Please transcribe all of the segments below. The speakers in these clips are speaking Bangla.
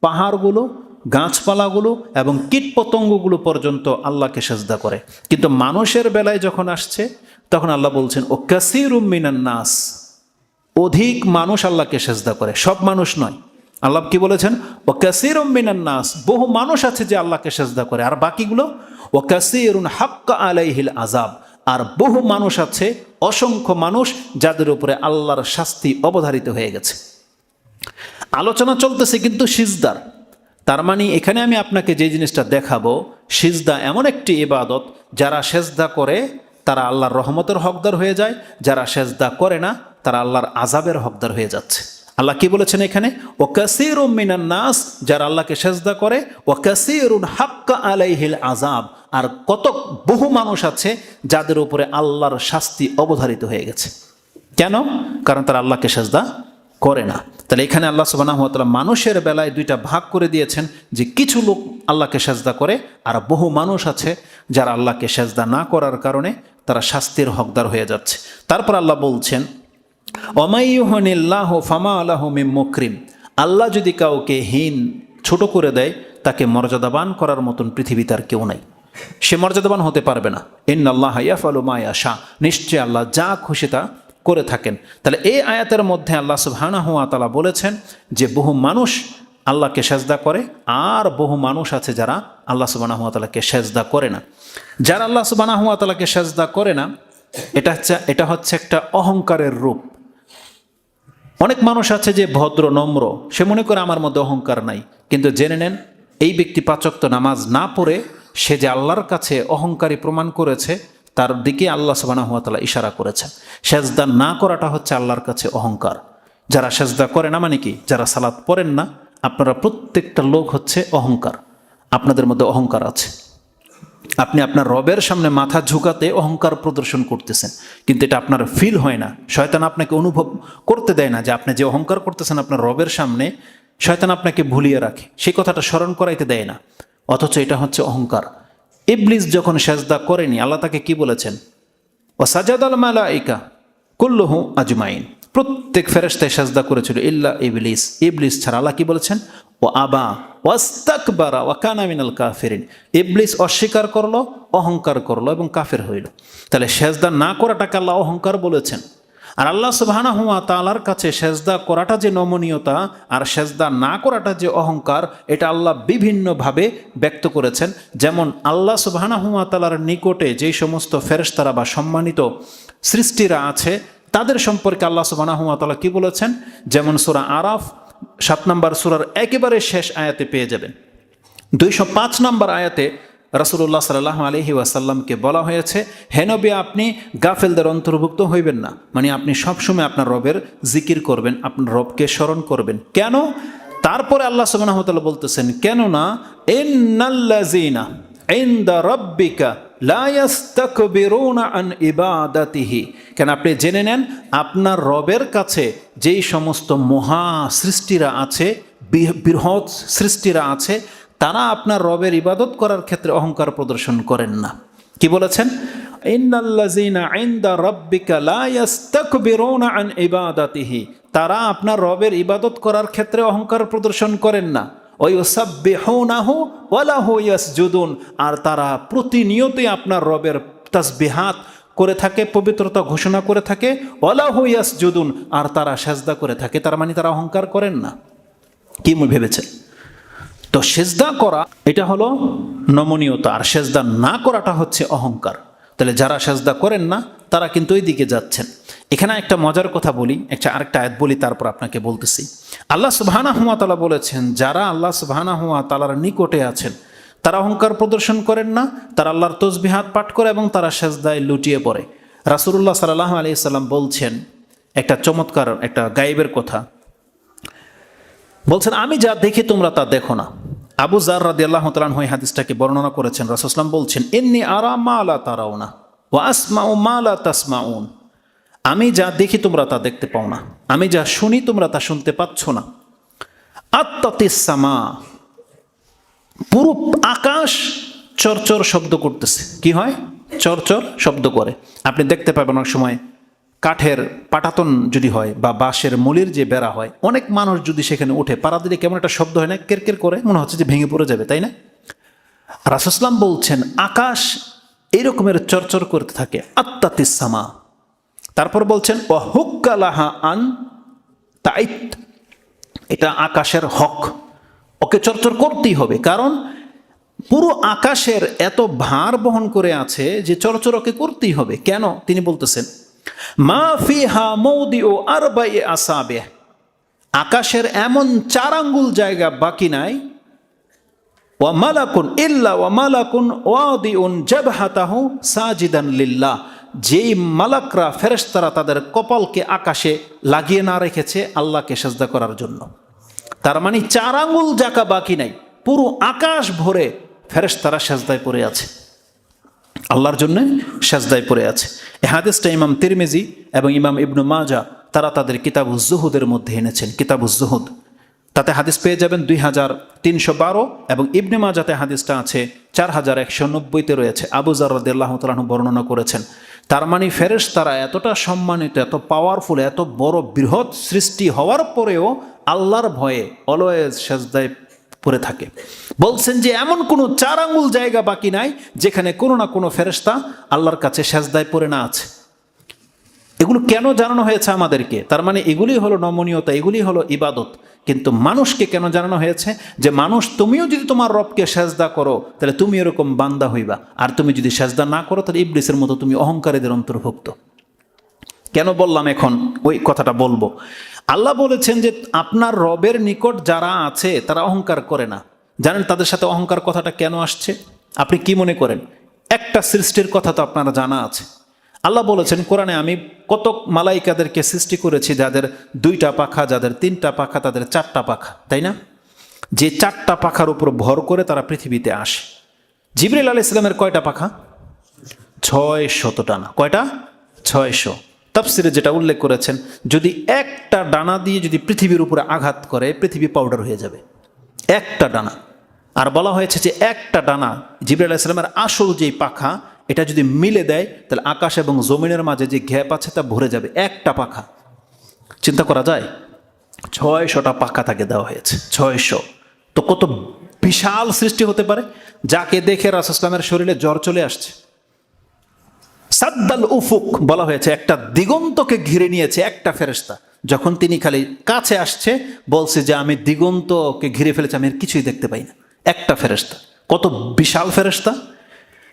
পাহাড়গুলো, গাছপালাগুলো এবং কীটপতঙ্গগুলো পর্যন্ত আল্লাহকে সেজদা করে। কিন্তু মানুষের বেলায় যখন আসছে, তখন আল্লাহ বলছেন, ও কাসির নাস। অধিক মানুষ আল্লাহকে সেজদা করে, সব মানুষ নয়। আল্লাহ কি বলেছেন? ও কাসির নাস। বহু মানুষ আছে যে আল্লাহকে সেজদা করে। আর বাকিগুলো? ও কাসিরুন হাক্কা আলাইহিল আজাব আর বহু মানুষ আছে, অসংখ্য মানুষ, যাদের উপরে আল্লাহর শাস্তি অবধারিত হয়ে গেছে। আলোচনা চলতেছে কিন্তু সিজদার। তার মানে এখানে আমি আপনাকে যে জিনিসটা দেখাবো, সিজদা এমন একটি ইবাদত, যারা সেজদা করে, তারা আল্লাহর রহমতের হকদার হয়ে যায়, যারা সেজদা করে না, তারা আল্লাহর আজাবের হকদার হয়ে যাচ্ছে। আল্লাহ কি বলেছেন এখানে? ও কাসির মিনান নাস যারা আল্লাহকে সেজদা করে ও কাসিরুন হাক্কা আলাইহিল আজাব আর কত বহু মানুষ আছে, যাদের উপরে আল্লাহর শাস্তি অবধারিত হয়ে গেছে। কেন? কারণ তারা আল্লাহকে সেজদা করে না। তাহলে এখানে আল্লাহ সুবাহ মানুষের বেলায় দুইটা ভাগ করে দিয়েছেন যে কিছু লোক আল্লাহকে সেজদা করে আর বহু মানুষ আছে যারা আল্লাহকে সেজদা না করার কারণে তারা শাস্তির হকদার হয়ে যাচ্ছে। তারপর আল্লাহ বলছেন অমাইহনিল্লাহ ফামা আল্লাহ মুকরিম। আল্লাহ যদি কাউকে হীন ছোট করে দেয়, তাকে মর্যাদাবান করার মতন পৃথিবীতে আর কেউ নাই। সে মর্যাদাবান হতে পারবে না। ইন আল্লাহ ইয়াফালু মায়া শাহ নিশ্চয় আল্লাহ যা খুশি তা করে থাকেন। তাহলে এই আয়াতের মধ্যে আল্লাহ সুবহানা হুয়া তালা বলেছেন যে বহু মানুষ আল্লাহকে সেজদা করে, আর বহু মানুষ আছে যারা আল্লাহ সুবানা হুয়া তালাকে সেজদা করে না। যারা আল্লাহ সুবানা হুয়া তালাকে সেজদা করে না, এটা হচ্ছে এটা হচ্ছে একটা অহংকারের রূপ। অনেক মানুষ আছে যে ভদ্র, নম্র, সে মনে করে আমার মধ্যে অহংকার নাই। কিন্তু জেনে নেন, এই ব্যক্তি পাচক্ত নামাজ না পড়ে সে যে আল্লাহর কাছে অহংকারী প্রমাণ করেছে তার দিকে আল্লাহ সুবানাহাতালা ইশারা করেছেন। সেজদা না করাটা হচ্ছে আল্লাহর কাছে অহংকার। যারা সেজদা করে না মানে কি? যারা সালাদ পড়েন না, আপনারা প্রত্যেকটা লোক হচ্ছে অহংকার। আপনাদের মধ্যে অহংকার আছে। আপনি আপনার রবের সামনে মাথা ঝুঁকাতে অহংকার প্রদর্শন করতেছেন। কিন্তু এটা আপনার ফিল হয় না। শয়তান আপনাকে অনুভব করতে দেয় না যে আপনি যে অহংকার করতেছেন আপনার রবের সামনে, শয়তান আপনাকে ভুলিয়ে রাখে। সেই কথাটা স্মরণ করাইতে দেয় না। অথচ এটা হচ্ছে অহংকার। ইবলিস যখন সেজদা করেনি, আল্লাহ তাকে কি বলেছেন? ও সাজাদ আল মালাইকা কুল্লুহু আজমাইন। প্রত্যেক ফেরেস্তায় সাজদা করেছিল, ইল্লা ইবলিস। ইবলিস ছাড়া আল্লাহ কি বলেছেন? ও আবা, ওয়াস্তাকবারা, ওয়া কানা মিনাল কাফিরিন। ইবলিস অস্বীকার করল, অহংকার করল এবং কাফের হইল। তাহলে সেজদা না করাটাকে আল্লাহ অহংকার বলেছেন। আর আল্লাহ সুবাহানা হুয়া তালার কাছে সেজদা করাটা যে নমনীয়তা আর সেজদা না করাটা যে অহংকার, এটা আল্লাহ বিভিন্নভাবে ব্যক্ত করেছেন। যেমন আল্লাহ সুবাহানা হুয়া তালার নিকটে যেই সমস্ত ফেরেশতারা বা সম্মানিত সৃষ্টিরা আছে, তাদের সম্পর্কে আল্লাহ সুবাহানা হুয়া তালা কি বলেছেন? যেমন সুরা আরাফ, সাত নম্বর সুরার একেবারে শেষ আয়াতে পেয়ে যাবেন। দুইশো পাঁচ নম্বর আয়াতে রাসুল্লাহ সাল্লাহ আলহি ওয়াসাল্লামকে বলা হয়েছে হেনবে আপনি গাফেলদের অন্তর্ভুক্ত হইবেন না। মানে আপনি সবসময় আপনার রবের জিকির করবেন, আপনার রবকে স্মরণ করবেন। কেন? তারপরে আল্লাহ সুবাহতাল্লাহ বলতেছেন, কেননা এন্নাল্লাজিনা ইন্দা রব্বিকা আন কেন? আপনি জেনে নেন, আপনার রবের কাছে যেই সমস্ত মহা সৃষ্টিরা আছে বৃহৎ সৃষ্টিরা আছে তারা আপনার রবের ইবাদত করার ক্ষেত্রে অহংকার প্রদর্শন করেন না। কি বলেছেন? তারা আপনার রবের ইবাদত করার ক্ষেত্রে অহংকার প্রদর্শন করেন না। ইয়াসজুদুন। আর তারা প্রতিনিয়তই আপনার রবের তাসবিহাত করে থাকে, পবিত্রতা ঘোষণা করে থাকে ওলা ওয়ালাহু ইয়াসজুদুন। আর তারা সেজদা করে থাকে, তার মানে তারা অহংকার করেন না। কি ভেবেছেন? তো সেজদা করা, এটা হলো নমনীয়তা। আর সেজদা না করাটা হচ্ছে অহংকার। তাহলে যারা সেজদা করেন না, তারা কিন্তু ওই দিকে যাচ্ছেন। এখানে একটা মজার কথা বলি, একটা আরেকটা আয়াত বলি, তারপর আপনাকে বলতেছি। আল্লাহ সুবাহানা হুয়া তালা বলেছেন, যারা আল্লাহ সুবাহানা হুয়া তালার নিকটে আছেন, তারা অহংকার প্রদর্শন করেন না, তারা আল্লাহর তসবিহাত পাঠ করে এবং তারা সেজদায় লুটিয়ে পড়ে। রাসুল্লাহ সাল্লাহ আলি সাল্লাম বলছেন, একটা চমৎকার, একটা গায়েবের কথা। বলছেন, আমি যা দেখি তোমরা তা দেখো না। আবু জার রাদি আল্লাহ তালান হয়ে হাদিসটাকে বর্ণনা করেছেন রাসুসলাম বলছেন এমনি আরা মালা তারাও না ও আসমা ও মালা তাসমা তাসমাউন। আমি যা দেখি তোমরা তা দেখতে পাও না। আমি যা শুনি তোমরা তা শুনতে পাচ্ছ না। আত্মাতিসামা পুরো আকাশ চরচর শব্দ করতেছে। কি হয়? চরচর শব্দ করে। আপনি দেখতে পাবেন অনেক সময় কাঠের পাটাতন যদি হয় বা বাঁশের মলির যে বেড়া হয়, অনেক মানুষ যদি সেখানে ওঠে, পাড়া দিলে কেমন একটা শব্দ হয় না? কের করে, মনে হচ্ছে যে ভেঙে পড়ে যাবে, তাই না? রাসুসলাম বলছেন, আকাশ এই রকমের চরচর করতে থাকে আত্মাতিসামা তারপর বলছেন ও হুক্কালাহা আন তাইত। এটা আকাশের হক। ওকে চরচর করতেই হবে, কারণ পুরো আকাশের এত ভার বহন করে আছে যে চরচর ওকে করতেই হবে। কেন? তিনি বলতেছেন মা ফিহা মৌদি ও আরবাই আকাশের এমন চার আঙ্গুল জায়গা বাকি নাই। ওয়া মালাকুন ইল্লা ওয়া মালাকুন ওয়াদিউন জাবহাতাহু সাজিদান লিল্লাহ। যেই মালাকরা, ফেরেশতারা তাদের কপালকে আকাশে লাগিয়ে না রেখেছে আল্লাহকে সেজদা করার জন্য। তার মানে চার আঙ্গুল জাকা বাকি নাই, পুরো আকাশ ভরে ফেরেশতারা সেজদায় পড়ে আছে। আল্লাহর জন্য সেজদায় পড়ে আছে। এ হাদিসটা ইমাম তিরমেজি এবং ইমাম ইবনু মাজা তারা তাদের কিতাবুজ জুহুদের মধ্যে এনেছেন কিতাবুজ জুহুদ তাতে হাদিস পেয়ে যাবেন দুই হাজার তিনশো বারো এবং ইবনে মাজাতে হাদিসটা আছে চার হাজার একশো নব্বইতে রয়েছে। আবু জারদাল্লাহ তালাহ বর্ণনা করেছেন। তার মানে ফেরেশ তারা এতটা সম্মানিত, এত পাওয়ারফুল এত বড় বৃহৎ সৃষ্টি হওয়ার পরেও আল্লাহর ভয়ে অলওয়েজ সেজদায় পড়ে থাকে। বলছেন যে, এমন কোনো চার আঙুল জায়গা বাকি নাই, যেখানে কোনো না কোনো ফেরেশতা আল্লাহর কাছে সেজদায় পড়ে না আছে। এগুলো কেন জানানো হয়েছে আমাদেরকে? তার মানে এগুলি হলো নমনীয়তা, এগুলি হলো ইবাদত। কিন্তু মানুষকে কেন জানানো হয়েছে যে, মানুষ, তুমিও যদি তোমার রবকে সেজদা করো, তাহলে তুমি এরকম বান্দা হইবা। আর তুমি যদি সেজদা না করো, তাহলে ইবলিসের মতো তুমি অহংকারীদের অন্তর্ভুক্ত। কেন বললাম এখন? ওই কথাটা বলব। আল্লাহ বলেছেন যে আপনার রবের নিকট যারা আছে, তারা অহংকার করে না। জানেন তাদের সাথে অহংকার কথাটা কেন আসছে? আপনি কি মনে করেন? একটা সৃষ্টির কথা তো আপনারা জানা আছে। আল্লাহ বলেছেন, কোরআনে আমি কত মালাইকাদেরকে সৃষ্টি করেছি, যাদের দুইটা পাখা, যাদের তিনটা পাখা, তাদের চারটা পাখা। তাই না? যে চারটা পাখার উপর ভর করে তারা পৃথিবীতে আসে। জিবরিল আলাহ ইসলামের কয়টা পাখা? ছয় শত টানা। কয়টা? ছয়শো। তাফসিরে যেটা উল্লেখ করেছেন, যদি একটা ডানা দিয়ে যদি পৃথিবীর উপরে আঘাত করে, পৃথিবী পাউডার হয়ে যাবে। একটা ডানা। আর বলা হয়েছে যে একটা ডানা জিবরাল ইসলামের আসল যেই পাখা, এটা যদি মিলে দেয়, তাহলে আকাশ এবং জমিনের মাঝে যে গ্যাপ আছে, তা ভরে যাবে। একটা পাখা। চিন্তা করা যায়? ছয়শটা পাখা তাকে দেওয়া হয়েছে। ছয়শো। তো কত বিশাল সৃষ্টি হতে পারে? যাকে দেখে রাসুসলামের শরীরে জ্বর চলে আসছে। সাদ্দাল উফুক বলা হয়েছে, একটা দিগন্তকে ঘিরে নিয়েছে একটা ফেরেস্তা যখন তিনি খালি কাছে আসছে, বলছে যে, আমি দিগন্তকে ঘিরে ফেলেছি, আমি আর কিছুই দেখতে পাই না। একটা ফেরেস্তা কত বিশাল ফেরেস্তা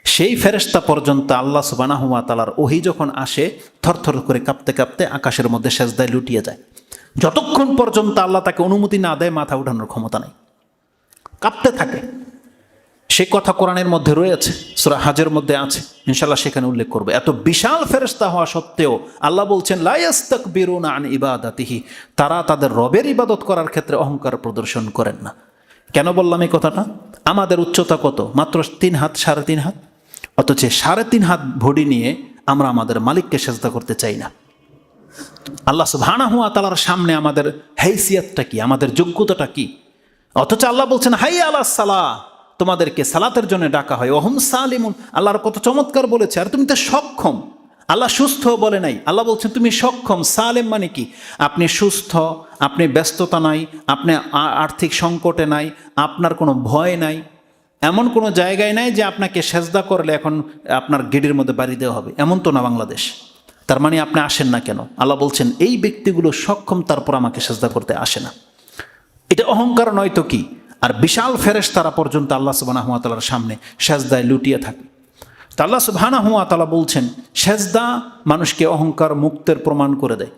সেই ফেরেস্তা পর্যন্ত আল্লাহ সুবানাহুমা তালার ওহি যখন আসে, থরথর করে কাঁপতে কাঁপতে আকাশের মধ্যে সেজদায় লুটিয়ে যায়। যতক্ষণ পর্যন্ত আল্লাহ তাকে অনুমতি না দেয়, মাথা উঠানোর ক্ষমতা নেই। কাঁপতে থাকে। সে কথা কোরআনের মধ্যে রয়েছে, সুরা হাজের মধ্যে আছে ইনশাল্লাহ সেখানে উল্লেখ করবে। এত বিশাল ফেরস্তা হওয়া সত্ত্বেও আল্লাহ বলছেন লায়াস্তক বিরুন আন ইবাদাতিহি তারা তাদের রবের ইবাদত করার ক্ষেত্রে অহংকার প্রদর্শন করেন না। কেন বললাম এই কথাটা? আমাদের উচ্চতা কত? মাত্র তিন হাত, সাড়ে তিন হাত? অথচ সাড়ে তিন হাত ভডি নিয়ে আমরা আমাদের মালিককে সেজদা করতে চাই না। আল্লাহ সুবহানা হুয়া তালার সামনে আমাদের হেসিয়াতটা কি? আমাদের যোগ্যতাটা কি? অথচ আল্লাহ বলছেন হাই আল্লাহ সালা তোমাদেরকে সালাতের জন্য ডাকা হয়। ওহম সালিমুন, আল্লাহর কত চমৎকার বলেছে। আর তুমি তো সক্ষম। আল্লাহ সুস্থ বলে নাই। আল্লাহ বলছেন, তুমি সক্ষম। সালেম মানে কি? আপনি সুস্থ, আপনি ব্যস্ততা নাই, আপনি আর্থিক সংকটে নাই, আপনার কোনো ভয় নাই। এমন কোনো জায়গায় নাই যে আপনাকে সেজদা করলে এখন আপনার গেটের মধ্যে বাড়ি দেওয়া হবে। এমন তো না বাংলাদেশ। তার মানে আপনি আসেন না কেন? আল্লাহ বলছেন, এই ব্যক্তিগুলো সক্ষম, তারপর আমাকে সেজদা করতে আসে না। এটা অহংকার নয় তো কি? আর বিশাল ফেরেশ তারা পর্যন্ত আল্লাহ সুবাহ তালার সামনে সেজদায় লুটিয়ে থাকে। তা আল্লাহ সুবাহ তালা বলছেন, সেজদা মানুষকে অহংকার মুক্তের প্রমাণ করে দেয়।